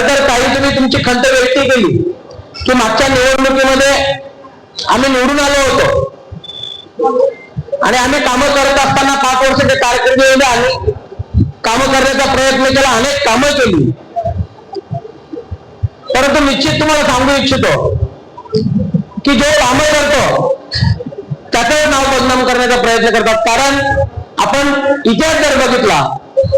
खर तर काही तुम्ही तुमची खंत व्यक्त केली. की मागच्या निवडणुकीमध्ये आम्ही निवडून आलो होतो. आणि आम्ही कामं करत असताना पाच वर्षाच्या कारकिर्दीमध्ये आम्ही कामं करण्याचा प्रयत्न केला अनेक कामं केली. परंतु निश्चित तुम्हाला सांगू इच्छितो की जो कामं करतो त्याचं नाव बदनाम करण्याचा प्रयत्न करतात. कारण आपण इतिहास जर बघितला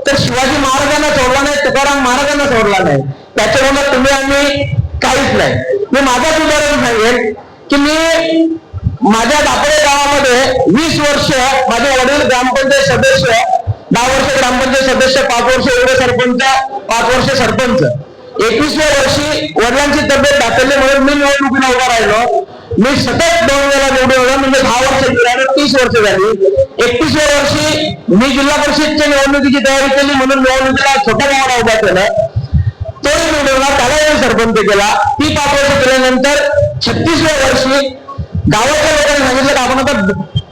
तर शिवाजी महाराजांना सोडला नाही तुकाराम महाराजांना सोडला नाही. त्याच्यामुळे तुम्ही आम्ही काहीच नाही. मी माझाच उदाहरण सांगेन की मी माझ्या दापोडे गावामध्ये वीस वर्ष माझे वडील ग्रामपंचायत सदस्य दहा वर्ष ग्रामपंचायत सदस्य पाच वर्ष एवढे सरपंच पाच वर्ष सरपंच. एकवीसव्या वर्षी वडिलांची तब्येत दाखवली म्हणून मी निवडणुकीला उभा राहिलो. मी सतत दोन वेळा निवडून आलो म्हणजे दहा वर्ष गेल्यावर तीस वर्ष झाली. एकतीसव्या वर्षी मी जिल्हा परिषदच्या निवडणुकीची तयारी केली म्हणून निवडणुकीला छोट्या गावाला उभा केलं. तोही मिळवला त्याला सरपंच केला ती पाच केल्यानंतर छत्तीसव्या वर्षी गावाच्या लोकांनी सांगितलं की आपण आता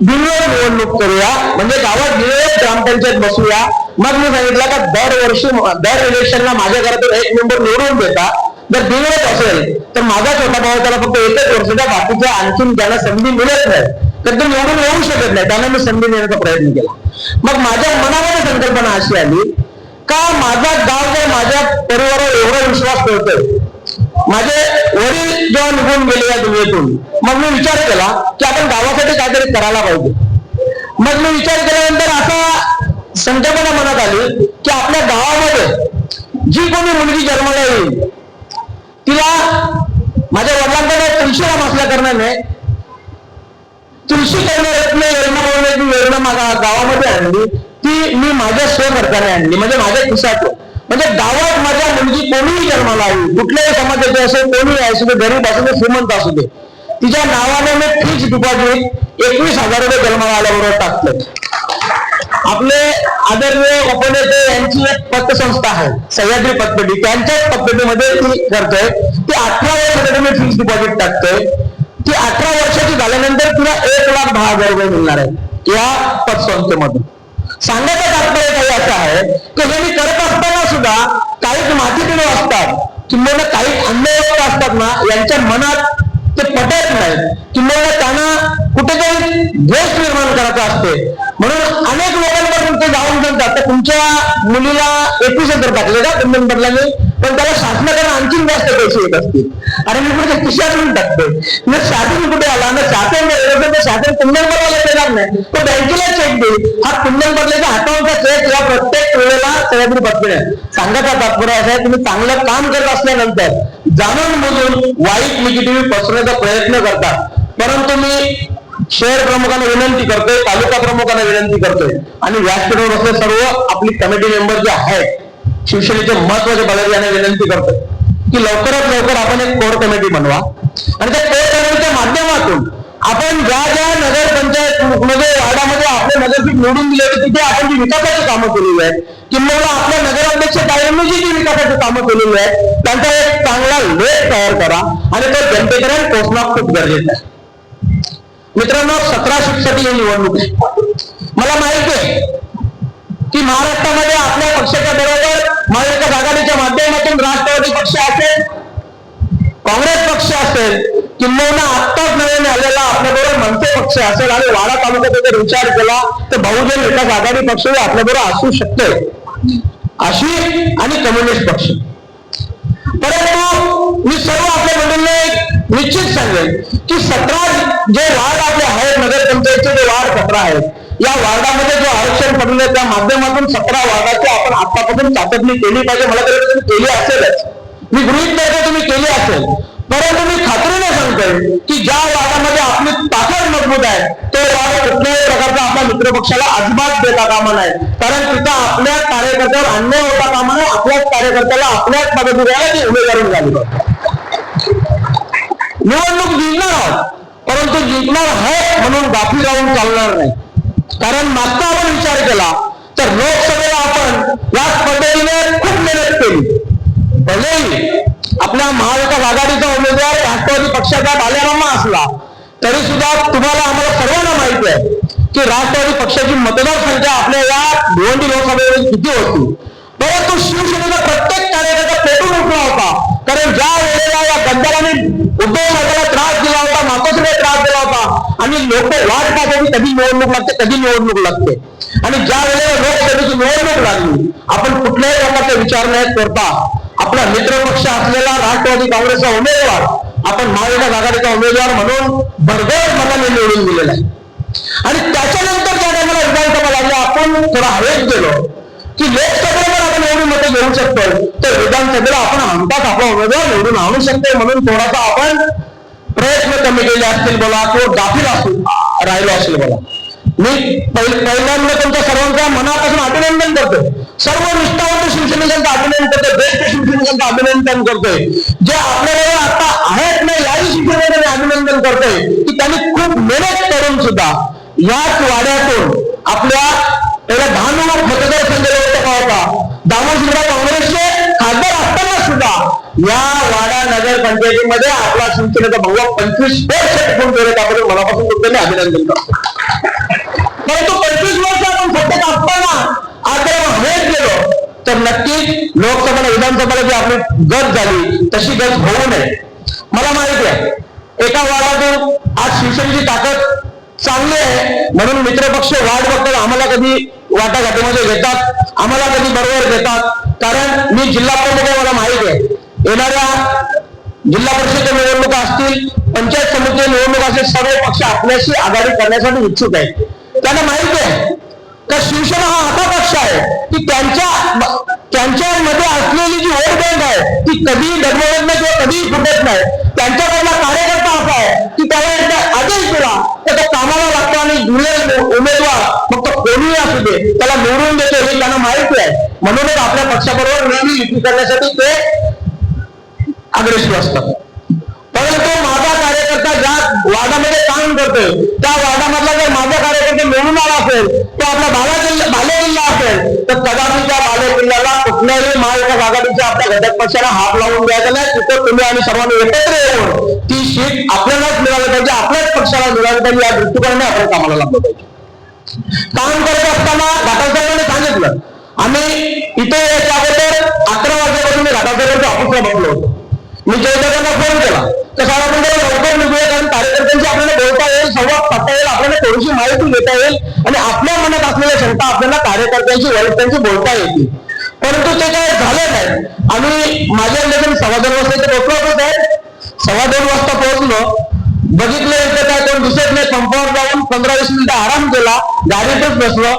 बिनवर निवडणूक करूया. म्हणजे गावात बिनविरोध ग्रामपंचायत बसूया. मग मी सांगितलं का दरवर्षी दर इलेक्शनला माझ्या घरातून एक मेंबर निवडून देता. जर बिनवत असेल तर माझा छोटा भाऊ त्याला फक्त एकच वर्ष द्या. बाकीच्या आणखीन ज्यांना संधी मिळत नाही. तर तो निवडून येऊ शकत नाही. त्यांना मी संधी देण्याचा प्रयत्न केला. मग माझ्या मनामध्ये संकल्पना अशी आली का माझा गाव जर माझ्या परिवारावर एवढा विश्वास ठेवतोय? माझे वडील जेव्हा निघून गेले या दुनियेतून मग मी विचार केला की आपण गावासाठी काहीतरी करायला पाहिजे. मग मी विचार केल्यानंतर असा संकल्पना मनात आली की आपल्या गावामध्ये जी कोणी मुलगी जन्माला येईल तिला माझ्या वडिलांकडे तुळशी राम असल्या कारणाने तुळशी रत्न योजना योजना माझ्या गावामध्ये आणली. ती मी माझ्या स्वखर्चाने आणली. म्हणजे माझ्या खिशातून. म्हणजे गावात माझ्या मुलगी कोणीही जन्माला आली कुठल्याही समाजाचे असेल कोणीही असू दे गरीब असू दे श्रीमंत असू दे तिच्या नावाने मी फिक्स डिपॉझिट एकवीस हजार रुपये जन्माला आल्याबरोबर टाकतो आपले आदरणीय उपनेते यांची एक पतसंस्था आहे सह्याद्री पतपेढी त्यांच्याच पतपेढीमध्ये ती करतोय. ती अठरा वर्षासाठी मी फिक्स डिपॉझिट टाकतोय. ती अठरा वर्षाची झाल्यानंतर तिला एक लाख दहा हजार रुपये मिळणार आहे या पतसंस्थेमधून. सांगायचं तात्पर्य काही असं आहे की हे मी करत असताना सुद्धा काही मातीपिढी असतात किंवा काही अन्य असतात ना यांच्या मनात ते पटत नाही. किंवा त्यांना कुठेतरी द्वेष निर्माण करायचा असते. म्हणून अनेक लोकांपासून ते जाऊन सांगतात तर तुमच्या मुलीला एकवीस अंतर टाकले का? कुंदन बदलाने पण त्याला शासनाकडे आणखीन जास्त पैसे येत असतील. अरे मी कुठे खिशातून टाकतोय मग शासन कुठे आला ना शासन तर शासन कुंदन देणार नाही. तो बँकेला चेक देईल. हा कुंदन बदलायचा हातावरचा चेक या प्रत्येक वेळेला सह्याद्री पत्रे सांगायचा तात्पर्य असा आहे. तुम्ही चांगलं काम करत असल्यानंतर जाणून बुजून वाईट निगेटिव्ह पसरण्याचा प्रयत्न करतात परंतु मी शहर प्रमुखांना विनंती करतोय तालुका प्रमुखांना विनंती करतोय. आणि व्यासपीठावर असले सर्व आपली कमिटी मेंबर जे आहेत शिवसेनेचे महत्त्वाचे पदाधिकारी यांना विनंती करतोय की लवकरात लवकर आपण एक कोर कमिटी बनवा. आणि त्या कोर कमिटीच्या माध्यमातून आपण ज्या ज्या नगरपंचायत मध्ये वार्डामध्ये आपले नगरपीठ निवडून दिले होते तिथे आपण जी विकासाची कामं केलेली आहेत किंवा आपल्या नगराध्यक्ष कार्यालयाने जी जी विकासाची कामं केलेली आहेत त्यांचा एक चांगला लेख तयार करा आणि तो जनतेपर्यंत पोहोचणं खूप गरजेचं आहे. मित्रांनो सतरा सीटसाठी ही निवडणूक आहे. मला माहिती आहे की महाराष्ट्रामध्ये आपल्या पक्षाच्या बरोबर महाविकास आघाडीच्या माध्यमातून राष्ट्रवादी पक्ष असेल काँग्रेस पक्ष असेल किंबहुना आत्ताच नव्याने आलेला आपल्याबरोबर मनसे पक्ष असेल आणि वाडा तालुक्याचा जर विचार केला तर बहुजन विकास आघाडी पक्ष आपल्याबरोबर असू शकतोय अशी आणि कम्युनिस्ट पक्ष. परंतु मी सर्व आपल्या मंडळींना एक निश्चित सांगेन की सतरा जे वार्ड आपले आहेत नगरपंचायतचे जे वार्ड सतरा आहेत. या वार्डामध्ये जो आरक्षण पडलं त्या माध्यमातून सतरा वार्डाची आपण आतापासून चाचपणी केली पाहिजे. मला तरी तुम्ही केली असेलच. मी गृहित धरतो तुम्ही केली असेल. परंतु मी खात्रीने सांगतोय की ज्या वार्डामध्ये आपली ताकद मजबूत आहे तो वार्ड कुठल्याही प्रकारचा आपल्या मित्रपक्षाला अजिबात देता कामा नाही कारण तिथं आपल्या कार्यकर्त्यावर अन्याय होता कामा नाही आपल्याच कार्यकर्त्याला आपल्याच पदाधिकाऱ्याला ती उभे करून झाली. निवडणूक जिंकणार आहोत परंतु जिंकणार आहे म्हणून गाफी राहून चालणार नाही. कारण मागचा आपण विचार केला तर लोकसभेला आपण या स्पर्धेने खूप मेहनत केली. भलेही आपल्या महाविकास आघाडीचा उमेदवार राष्ट्रवादी पक्षाचा बालेरामा असला तरी सुद्धा तुम्हाला आम्हाला सर्वांना माहिती आहे की राष्ट्रवादी पक्षाची मतदारसंख्या आपल्या या भिवंडी लोकसभेमध्ये किती होती. परंतु शिवसेनेचा प्रत्येक कार्यकर्ता पेटून उठला होता. कारण ज्या वेळेला या गंधाराने उद्धव साहेबांना त्रास दिला आणि लोक वाट पाहतो कधी निवडणूक लागते कधी निवडणूक लागते. आणि ज्या वेळेला लोकसभेची निवडणूक लागली आपण कुठल्याही प्रकारचा विचार नाही करता. आपला मित्रपक्ष असलेला राष्ट्रवादी काँग्रेसचा उमेदवार आपण महाविकास आघाडीचा उमेदवार म्हणून भरघोस मताने निवडून दिलेला आहे. आणि त्याच्यानंतर ज्या टायमाला विधानसभा लागली आपण थोडा हवेत गेलो. की लोकसभेवर आपण एवढी मतं घेऊ शकतो तर विधानसभेला आपण हमखास आपला उमेदवार निवडून आणू शकतो म्हणून थोडासा आपण प्रयत्न कमी केले असतील बोला किंवा गाफील असतील राहिलो असेल बोला. मी पहिल्यांदा तुमच्या सर्वांच्या मनापासून अभिनंदन करतोय सर्व निष्ठावंत शिवसैनिकांचं अभिनंदन करतोय बेस्ट शिवसैनिकांचं अभिनंदन करतोय. जे आपल्याला आता आहेत ना याही शिवसैनिकांचे अभिनंदन करतोय की त्यांनी खूप मेहनत करून सुद्धा याच वाड्यातून आपल्या पहिल्या दहा नंबर मतदारसंघ लोकसभा होता दामोदरला काँग्रेसचे खासदार असताना सुद्धा या वाडा नगर पंचायतीमध्ये आपला शिवसेनेचा भाऊ पंचवीस वर्ष टिकून ठेवले त्याबद्दल मनापासून तुमचं अभिनंदन करतो. परंतु पंचवीस वर्ष आपण सत्तेत असताना आज हेच हवेत गेलो तर नक्कीच लोकसभेला विधानसभेला जी आपली गत झाली तशी गत होऊ नये. मला माहिती आहे एका वार्डातून आज शिवसेनेची ताकद चांगली आहे म्हणून मित्रपक्ष वाढ बघतात आम्हाला कधी वाटाघाटीमध्ये घेतात आम्हाला कधी बरोबर घेतात. कारण मी जिल्हा प्रमुख आहे मला माहिती आहे. येणाऱ्या जिल्हा परिषदेच्या निवडणुका असतील पंचायत समिती निवडणूक असतील सर्व पक्ष आपल्याशी आघाडी करण्यासाठी इच्छुक आहेत. त्यांना माहिती आहे का शिवसेना हा असा पक्ष आहे की त्यांच्या त्यांच्यामध्ये असलेली जी वोट बँक आहे ती कधीही डगमगत नाही किंवा कधीही फुटत नाही. त्यांच्याकडला कार्यकर्ता असा आहे की त्याला एकदा आदेश दिला तर तो कामाला लागतो आणि जुने उमेदवार फक्त तो कोणीही असू दे त्याला निवडून देतो हे त्यांना माहिती आहे. म्हणूनच आपल्या पक्षाबरोबर नेहमी युती करण्यासाठी ते अग्रेसिव्ह असतात. परंतु माझा कार्यकर्ता ज्या वार्डामध्ये काम करतोय त्या वार्डामधला जर माझा कार्यकर्ता मिळून आला असेल तो आपला बाला जिल्हा बाले जिल्हा असेल तर कदाचित त्या बाले जिल्ह्याला कुठल्याही महाविकास आघाडीच्या आपल्या घटक पक्षाला हात लावून द्यायचा नाही. तिथं तुम्ही आणि सर्वांनी एकत्र येऊन ती सीट आपल्यालाच मिळाली पाहिजे आपल्याच पक्षाला मिळाली पाहिजे या दृष्टिकोनाने आपण कामाला लागलो पाहिजे. काम करत असताना घाटासाहेबांनी सांगितलं आम्ही इथे याच्या अगोदर अकरा वाजल्यापासून मी घाटासाहेबांच्या ऑफिसला बसलो होतो. मी जयदेवांना फोन केला. तर साहेब आपण लवकर निघूया कारण कार्यकर्त्यांची आपल्याला बोलता येईल संवाद साधता येईल आपल्याला थोडीशी माहिती घेता येईल आणि आपल्या मनात असलेल्या क्षमता आपल्याला कार्यकर्त्यांशी वरिष्ठांशी बोलता येतील. परंतु ते काय झालं नाही. आणि माझ्या लेखन सव्वा दोन वाजता इथे आहे सव्वा दोन वाजता पोहोचलो. बघितलं इथं काय कोण दिसत नाही. पंपावर जाऊन पंधरा वीस मिनिटं आराम केला. गाडीतच बसलो.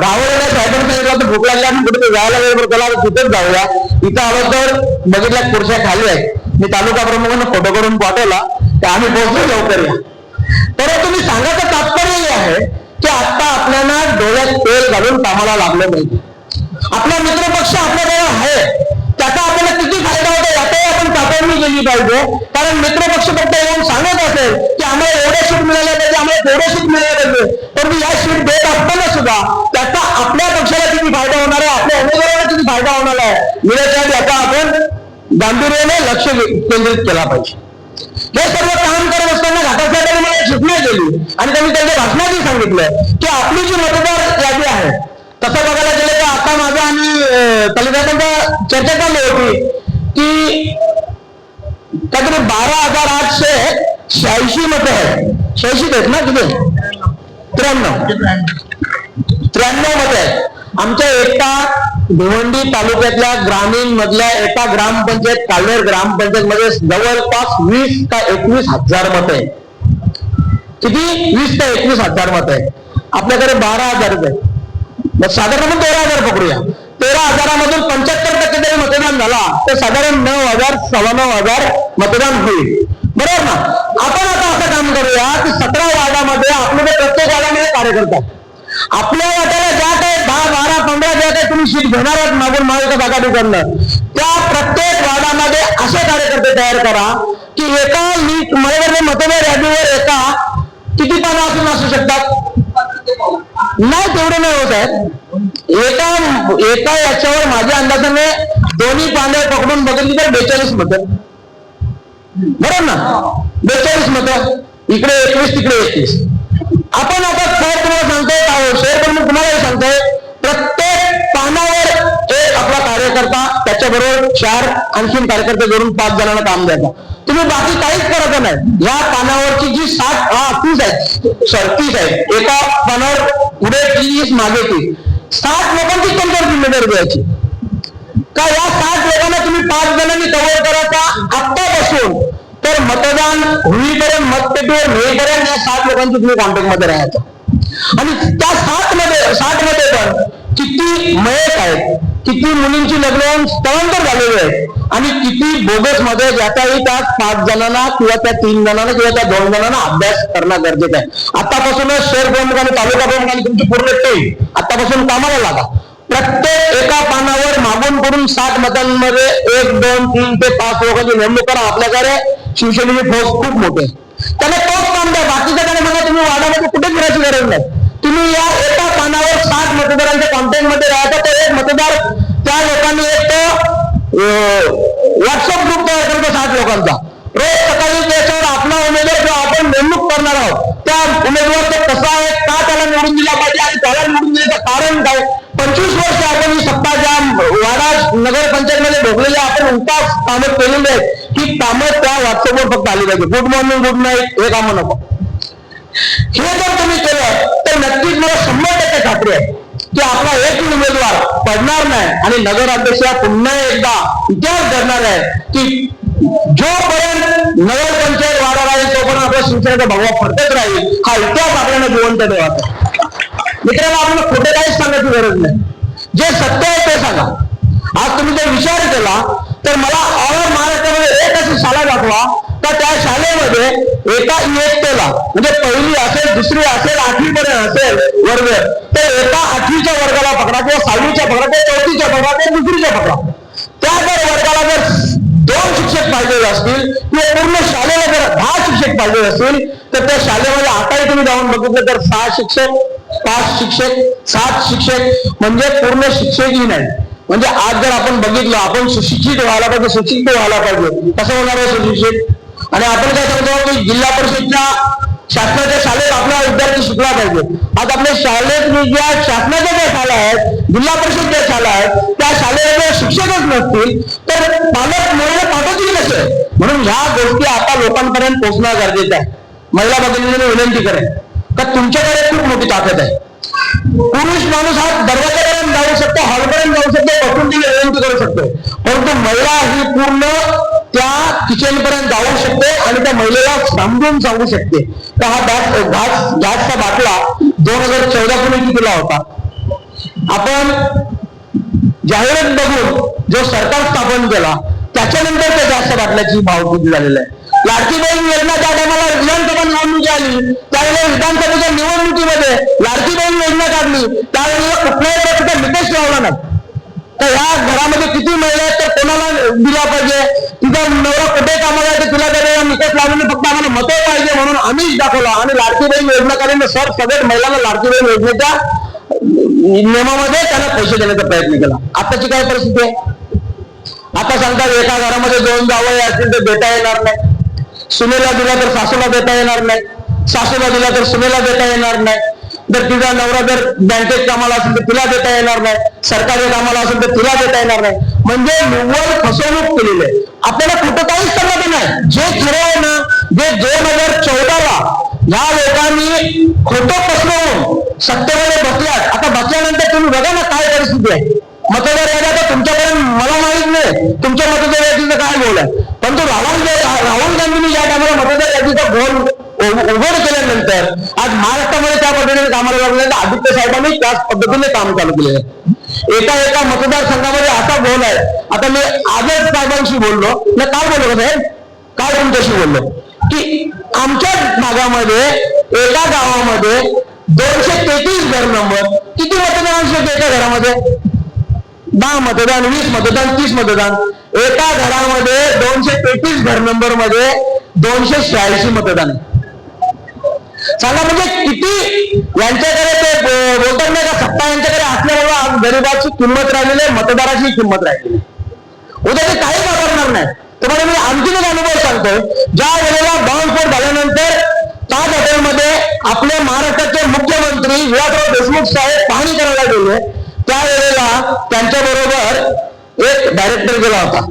राहुल साहेबांनी सांगितलं तर भूक लागली आणि कुठे जायला वेळ बरं त्याला तिथेच जाऊया. इथं आलो तर बघितल्या खुर्च्या खाली आहेत. मी तालुका प्रमुखांना फोटो करून पाठवला. तर आम्ही पोहोचलो लवकर. या तुम्ही मी सांगायचं तात्पर्य हे आहे की आता आपल्याला डोळ्यात तेल घालून कामाला लागलं नाही. आपला मित्रपक्ष आपल्या आपण केली पाहिजे. कारण मित्रपक्ष फक्त येऊन सांगत असेल की आम्हाला एवढ्या सीट मिळाल्या पाहिजे आम्हाला तेवढ्या सीट मिळाल्या पाहिजे. परंतु या सीट देत असताना सुद्धा त्याचा आपल्या पक्षाला किती फायदा होणार आहे आपल्या उमेदवाराला किती फायदा होणार आहे मिळाच्या याचा आपण गांभीर्याने लक्ष केंद्रित केला पाहिजे. हे सर्व काम करत असताना घाटासाहेबांनी मला एक सूचना केली आणि त्यांनी त्यांच्या भाषणातही सांगितलं की आपली जी मतदार यादी आहे तसं बघायला गेलं तर आता माझं आणि तलिदाबांचा चर्चा चालली होती की काहीतरी बारा हजार आठशे शहाऐंशी मत आहेत. शहाऐंशी आहेत ना किती त्र्याण्णव. त्र्याण्णव मत आहेत. आमच्या एका भिवंडी तालुक्यातल्या ग्रामीण मधल्या एका ग्रामपंचायत काल्हेर ग्रामपंचायत मध्ये जवळपास वीस का एकवीस हजार मत आहे किती? वीस ते एकवीस हजार मत आहे आपल्याकडे बारा हजार आहे साधारण तेरा हजार पकडूया. तेरा हजारामधून पंच्याहत्तर टक्के जरी मतदान झाला तर साधारण नऊ हजार सव्वा नऊ हजार मतदान होईल. बरोबर ना? आपण आता असं काम करूया की सतरा वार्डामध्ये आपल्याकडे प्रत्येक वार्डामध्ये कार्यकर्ता आपल्या वाट्याला ज्या काही दहा बारा पंधरा ज्या काही तुम्ही सीट घेणार आहात मागून महाविकास आघाडीकडनं त्या प्रत्येक वार्डामध्ये असे कार्यकर्ते तयार करा की एका लीक मला मतदार यादीवर एका किती पानं असून असू शकतात? नाही तेवढे नाही होत आहेत एका एका याच्यावर माझ्या अंदाजाने दोन्ही पाने पकडून बघितली तर बेचाळीस मत. बरोबर ना? बेचाळीस मत. इकडे एकवीस तिकडे एकवीस. आपण आता साहेब तुम्हाला सांगतोय शेअर पण तुम्हालाही सांगतोय प्रत्येक पानावर एक आपला कार्यकर्ता कार्यकर्ता त्याच्याबरोबर चार आणखीन कार्यकर्ते जोडून पाच जणांना काम द्यायचा तुम्ही बाकी काहीच करायचं नाही. या पानावरची जी साठ हा तीस आहेत. सॉरी तीस आहेत. एका पानावर पुढे तीस मागे तीस. साठ लोकांची त्यांच्यावर जिम्मेदारी द्यायची का या साठ लोकांना तुम्ही पाच जणांनी कव्हर करायचा आत्तापासून? तर मतदान होईपर्यंत मतपेटीवर नेईपर्यंत या साठ लोकांची तुम्ही कॉन्टॅक्टमध्ये राहायचं आणि त्या साठमध्ये साठमध्ये पण किती मयत आहेत. किती मुलींची लग्न स्थलांतर झालेले आहेत. आणि किती बोगसमध्ये ज्याच्याही त्या पाच जणांना किंवा त्या तीन जणांना किंवा त्या दोन जणांना अभ्यास करणं गरजेचं आहे. आतापासूनच शहर प्रमुख आणि तालुका प्रमुख आणि तुमची पूर्ण टीम आतापासून कामाला लागा. प्रत्येक एका पानावर मागून करून साठ मतांमध्ये एक दोन तीन ते पाच लोकांची नेमणूक करा. आपल्याकडे शिवसेनेची फौज खूप मोठे त्याने त्याला तोच काम द्या बाकीच्या त्याने बघा तुम्ही वादामध्ये कुठे फिरायची गरज नाही. तुम्ही या एका पानावर सात मतदारांच्या कॉन्टॅक्टमध्ये राहायचा तर एक मतदार त्या लोकांनी एक तो व्हॉट्सअप ग्रुप तयार करतो सात लोकांचा. रोज सकाळी त्याच्यावर आपला उमेदवार जो आपण नेमणूक करणार आहोत त्या उमेदवार तो कसा आहे का त्याला निवडून दिला पाहिजे आणि त्याला निवडून दिल्याचं कारण काय? पंचवीस वर्ष आपण ही सत्ता ज्या वाडा नगर पंचायतमध्ये भोगलेल्या आपण उलटा कामं केलेली आहेत ही कामं त्या व्हॉट्सअपवर फक्त आली पाहिजे. गुड मॉर्निंग गुड नाईट हे कामं नको. हे जर तुम्ही केलं तर नक्कीच मला शंभर टक्के खात्री आहे की आपला एक उमेदवार पडणार नाही आणि नगराध्यक्ष पुन्हा एकदा इतिहास घडणार आहे की जोपर्यंत नगर पंचायत वाढा राहील तोपर्यंत आपल्या शिवसेनेचा भगवा फडकत राहील. हा इतिहास आपल्याला जिवंत ठेवायचा मित्रांनो आपल्याला खोटे काहीच सांगायची गरज नाही. जे सत्य आहे ते सांगा. आज तुम्ही जर विचार केला तर मला ऑल महाराष्ट्रामध्ये एक अशी शाळा दाखवा का त्या शाळेमध्ये एका इयत्ते म्हणजे पहिली असेल दुसरी असेल आठवी पर्यंत असेल वर्ग. तर एका आठवीच्या वर्गाला पकडा किंवा सहावीच्या पकडा किंवा चौथीच्या पकडा किंवा दुसरीच्या पकडा. त्या जर वर्गाला जर दोन शिक्षक पाहिजे असतील किंवा पूर्ण शाळेला जर दहा शिक्षक पाहिजे असतील तर त्या शाळेमध्ये आताही तुम्ही जाऊन बघितलं तर सहा शिक्षक पाच शिक्षक सात शिक्षक म्हणजे पूर्ण शिक्षकही नाही. म्हणजे आज जर आपण बघितलं आपण सुशिक्षित व्हायला पाहिजे सुशिक्षित व्हायला पाहिजे. कसं होणार आहे सुशिक्षित? आणि आपण काय सांगतो की जिल्हा परिषदच्या शासनाच्या शाळेत आपला विद्यार्थी शिकला पाहिजे. आज आपल्या शाळेत ज्या शासनाच्या ज्या शाळा आहेत जिल्हा परिषद ज्या शाळा आहेत त्या शाळेमध्ये शिक्षकच नसतील तर पालक मुलांना पाठवतील कसे? म्हणून ह्या गोष्टी आता लोकांपर्यंत पोहोचणं गरजेचं आहे. महिला भगिनींनी विनंती करेन. तर तुमच्याकडे खूप मोठी ताकद आहे. पुरुष माणूस हा दरवाजापर्यंत जाऊ शकतो हॉलपर्यंत जाऊ शकतो बसून तिला विनंती करू शकतो. परंतु महिला ही पूर्ण त्या किचन पर्यंत जाऊ शकते आणि त्या महिलेला समजून सांगू शकते. तर हा गॅस गॅस गॅसचा बाटला दोन हजार चौदा पूर्वी कितीला होता? आपण जाहिरात बघून जो सरकार स्थापन केला त्याच्यानंतर त्या गॅसच्या बाटल्याची भाव किती झालेला आहे. लाडकीबाई योजना ज्या टायमाला विधानसभा निवडणूक आली. त्यावेळेला विधानसभेच्या निवडणुकीमध्ये लाडकीबाई योजना काढली. त्यावेळेला कुठल्याही प्रकारचा निकष लावला नाही. तर ह्या घरामध्ये किती महिला आहेत तर कोणाला दिला पाहिजे? तिचा नवरा कुठे कामाला आहे तुला तिला त्याला निकष लावून फक्त आम्हाला मतं पाहिजे म्हणून आम्हीच दाखवला. आणि लाडकी बहीण योजना सर सगळ्या महिलांना लाडकी बहीण योजनेच्या नियमामध्ये त्यांना पैसे देण्याचा प्रयत्न केला. आताची काय परिस्थिती आहे? आता सांगतात एका घरामध्ये दोन जावई असतील तर देता येणार नाही. सुनेला दिला तर सासूला देता येणार नाही. सासूला दिला तर सुनेला देता येणार नाही. जर तिचा नवरा जर बँकेत कामाला असेल तर तिला देता येणार नाही. सरकारी कामाला असेल तर तिला देता येणार नाही. म्हणजे निव्वळ फसवणूक केलेली आहे. आपल्याला कुठं काहीच करण्यात नाही. जे खरं आहे ना जे दोन हजार चौदाला या लोकांनी खोटं फसवून सत्तेमध्ये बसल्यात. आता बसल्यानंतर तुम्ही बघा ना काय परिस्थिती आहे. मतदार यादी तर तुमच्याकडून मला माहीत नाही. तुमच्या मतदार यादीचं काय बोल आहे? परंतु राहुल राहुल गांधींनी या टायमाला मतदार यादीचा गोल उघड केल्यानंतर आज महाराष्ट्रामध्ये त्या पद्धतीने कामाला लागल्यानंतर आदित्य साहेबांनी त्याच पद्धतीने काम चालू केले एका एका मतदारसंघामध्ये असा गोल आहे. आता मी आजच साहेबांशी बोललो. मी काय बोललो साहेब? काय तुमच्याशी बोललो? की आमच्या भागामध्ये एका गावामध्ये दोनशे तेहतीस घर नंबर. किती मतदान शकते एका घरामध्ये? दहा मतदान वीस मतदान तीस मतदान. एका घरामध्ये दोनशे तेहतीस घर नंबरमध्ये दोनशे शहाऐंशी मतदान. सांगा म्हणजे किती यांच्याकडे ते बोलतात नाही का सत्ता यांच्याकडे असल्यामुळे आज गरिबाची किंमत राहिलेली आहे मतदाराची किंमत राहिलेली उद्या ते काही वापरणार नाही. तुम्हाला मी आणखीन एक अनुभव सांगतो. ज्या वेळेला बॉम्बस्फोट झाल्यानंतर ताज हॉटेलमध्ये आपले महाराष्ट्राचे मुख्यमंत्री विलासराव देशमुख साहेब पाहणी करायला गेले. त्यावेळेला त्यांच्या बरोबर एक डायरेक्टर गेला होता.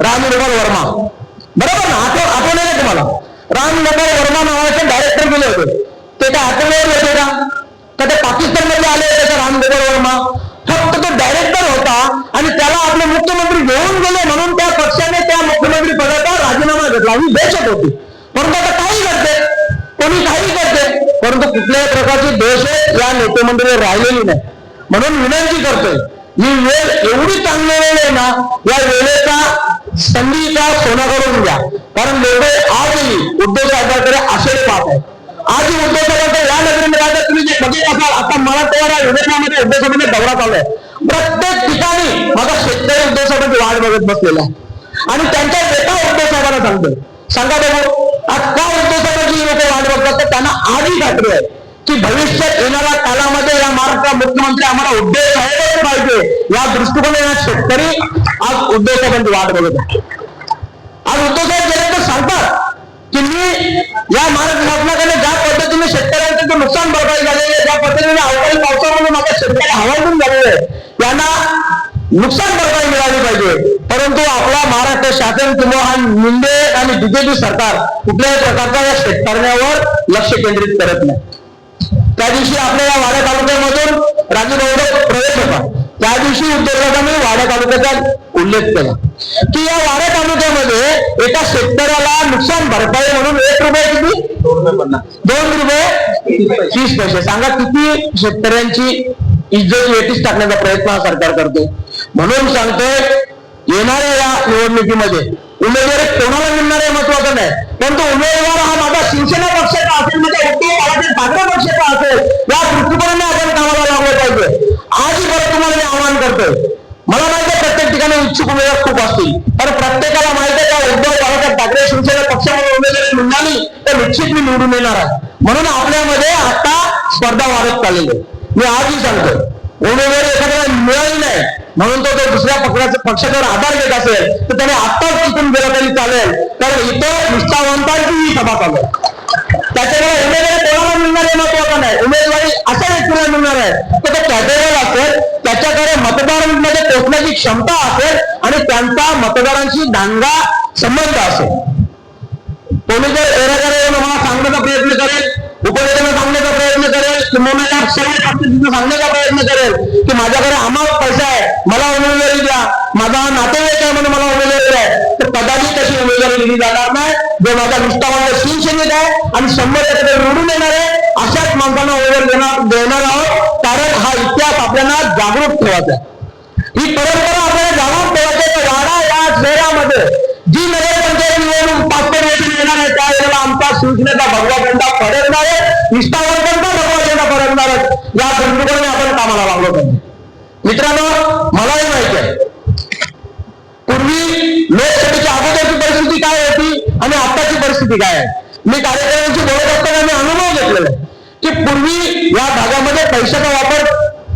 राम वर्मा. बरोबर ना? आठव आठवण आहे तुम्हाला? राम नगर वर्मा नावाचे डायरेक्टर गेले होते. ते त्या आठवण्यावर होते. का का ते पाकिस्तानमध्ये आले होते का राम नगर वर्मा. फक्त तो डायरेक्टर होता आणि त्याला आपले मुख्यमंत्री घेऊन गेले म्हणून त्या पक्षाने त्या मुख्यमंत्री पदाचा राजीनामा घेतला. ही बेचत होती. परंतु आता काही करते. कोणी काही करते. परंतु कुठल्याही प्रकारची देश या नेते मंडळी राहिलेली नाही. म्हणून विनंती करतोय ही वेळ एवढी चांगली वेळ आहे ना या वेळेचा संधीचा सोना करून घ्या कारण लोक आजही उद्धव साहेबांकडे असेच पाहत आहेत. आज उद्धव साहेबांकडे या नगरीमध्ये राहतात तुम्ही जे बघित असाल आता मला तेव्हा विधानामध्ये उद्धव साहेबांचा दौरा चालू आहे. प्रत्येक ठिकाणी माझा शेतकरी उद्धव साहेबांची वाट बघत बसलेला आहे. आणि त्यांच्या नेता उद्धव साहेबांना सांगतोय सांगा बघू आज का उद्धव साहेबांची लोक वाट बघतात तर त्यांना आधी खात्री आहे. की भविष्यात येणाऱ्या कालामध्ये या महाराष्ट्र मुख्यमंत्री आम्हाला उद्देश साहेबच पाहिजे या दृष्टिकोनाने शेतकरी आज उद्धव साहेबांची वाट बघत आहे. आज उद्धव साहेब तर सांगतात की मी या महाराष्ट्र शासनाकडे ज्या पद्धतीने शेतकऱ्यांचं जे नुकसान भरपाई झालेली आहे ज्या पद्धतीने अवकाळी पावसामध्ये माझ्या शेतकरी हवालून झालेले आहे त्यांना नुकसान भरपाई मिळाली पाहिजे. परंतु आपला महाराष्ट्र शासन किंवा हा आणि बीजेपी सरकार कुठल्याही प्रकारचा या शेतकऱ्यांवर लक्ष केंद्रित करत नाही. त्या दिवशी आपल्या या वाड्या तालुक्यामधून राजूभाऊचा प्रवेश होता. त्या दिवशी उद्योजकांनी वाड्या तालुक्याचा उल्लेख केला. की या वाड्या तालुक्यामध्ये एका शेतकऱ्याला नुकसान भरपाई म्हणून एक रुपये किती? दोन रुपये तीस पैसे. सांगा किती शेतकऱ्यांची इज्जत वेटीस टाकण्याचा प्रयत्न हा सरकार करते? म्हणून सांगतोय येणाऱ्या या निवडणुकीमध्ये उमेदवार कोणाला मिळणार आहे महत्वाचं नाही. परंतु उमेदवार हा शिवसेना पक्षाचा असेल म्हणजे उद्धव बाळासाहेब ठाकरे पक्षाचा असेल या दृष्टिकोनाने आपण कामाला लागलं पाहिजे. आजही परत तुम्हाला मी आवाहन करतोय. मला माहिती आहे प्रत्येक ठिकाणी इच्छुक उमेदवार खूप असतील तर प्रत्येकाला माहिती आहे का उद्धव बाळासाहेब ठाकरे शिवसेना पक्षामध्ये उमेदवारी मिळाली तर निश्चित मी निवडून येणार आहे. म्हणून आपल्यामध्ये आता स्पर्धा वाढत चाललेली आहे. मी आजही सांगतो उमेदवारी एखाद्याला मिळाली नाही म्हणून तो जर दुसऱ्या पक्षाचे पक्षावर आधार घेत असेल तर त्याने आत्ताच तिथून गेला तरी चालेल. कारण इथं निष्ठावंतांची ही सभा चालू आहे. त्याच्यामुळे उमेदवारी कोणाला मिळणार हे महत्वाचं नाही. उमेदवारी अशा व्यक्तीला मिळणार आहे. तर तो कॅटेगरी असेल त्याच्याकडे मतदारांमध्ये पोचण्याची क्षमता असेल आणि त्यांचा मतदारांशी दांगा संबंध असेल. कोणी जर एरेकडे येऊन मला सांगण्याचा प्रयत्न करेल उपनेत्यांना सांगण्याचा प्रयत्न करेल किंवा या सांगण्याचा प्रयत्न करेल की माझ्याकडे आम्हाला पैसा आहे मला उमेदवारी द्या. माझा हा नातेवाईक आहे म्हणून मला उमेदवारी द्या. तर कदाचित तशी उमेदवारी दिली जाणार नाही. जो माझा निष्ठावान शिवसेनेत आहे आणि शंभर टक्के निवडून येणार आहे अशाच माणसांना उमेदवारी देणार देणार आहोत. कारण हा इतिहास आपल्याला जागरूक ठेवायचा आहे. ही परंपरा आपल्याला जागरूक ठेवायची आहे. वाडा या शहरामध्ये त्यावेळेला शिवसेनेचा भगवा झेंडा फडकणार निष्ठावंतांचा भगवा झेंडा फडकणार या दृष्टिकोनाने आपण कामाला लागलो पाहिजे मित्रांनो मलाही माहिती आहे. पूर्वी लोकसभेच्या अगोदरची परिस्थिती काय होती आणि आताची परिस्थिती काय आहे? मी कार्यक्रमांची बोलत असताना मी अनुभव घेतलेला आहे की पूर्वी या भागामध्ये पैशाचा वापर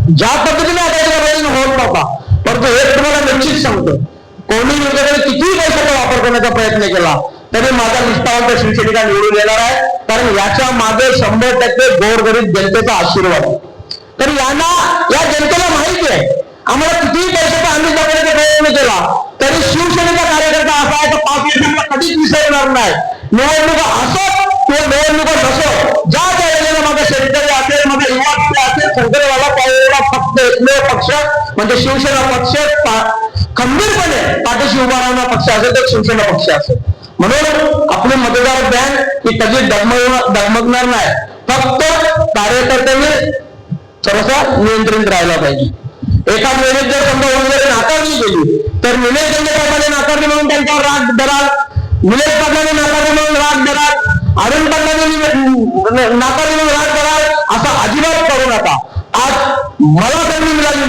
ज्या पद्धतीने आता पद्धतीने होत नव्हता. परंतु हे तुम्हाला निश्चित सांगतो. कोणी माझ्याकडे कितीही पैशाचा वापर करण्याचा प्रयत्न केला तरी माझा निष्ठावंत शिवसेनिका निवडून येणार आहे. कारण याच्या मागे शंभर टक्के गोरगरीब जनतेचा आशीर्वाद तर यांना या जनतेला माहिती आहे. आम्हाला कितीही पैशाचा आम्ही जगण्याचा प्रयत्न केला तरी शिवसेनेचा कार्यकर्ता असा आहे तर पाच वर्षांना कधीच विसरणार नाही. निवडणुका असो किंवा निवडणुका नसो ज्या त्या वेळेला माझा शेतकरी असेल माझा युवा असेल संकटवाला पाहिलेला फक्त एकमेव पक्ष म्हणजे शिवसेना पक्ष खंबीरपणे पाठीशी उभा राहणारा पक्ष असेल तर शिवसेना पक्ष असेल. म्हणून आपले मतदार बँक ही कधी डगमग डगमगणार नाही. फक्त कार्यकर्त्यांनी थोडासा नियंत्रित राहिला पाहिजे. एका वेळेस जर समजा उमेदवारी नाकारली गेली तर निलेश पाटलाने नाकारली म्हणून त्यांच्यावर राग धराल निलेश पाटलाने नाकारली म्हणून राग धराल अरुण पाटलाने नाकारली म्हणून राग धराल असा अजिबात करू नका. आज मला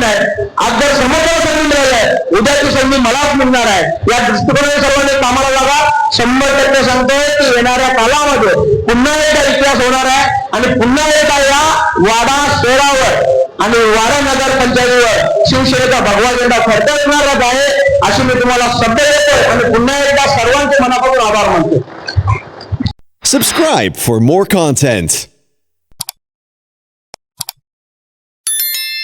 संधी मिळाली आज जर समोरच्याला संधी मिळाली आहे उद्याची संधी मलाच मिळणार आहे. या दृष्टिकोनाने सर्वांनी कामाला लागा. शंभर टक्के सांगतोय की येणाऱ्या कालामध्ये पुन्हा एकदा इतिहास होणार आहे आणि पुन्हा एकदा या वाडा शहरावर आणि वाडा नगर पंचायतीवर शिवसेनेचा भगवा झेंडा फडकवणारच आहे. अशी मी तुम्हाला शब्द देतोय आणि पुन्हा एकदा सर्वांचे मनापासून आभार मानतो. Subscribe for more content.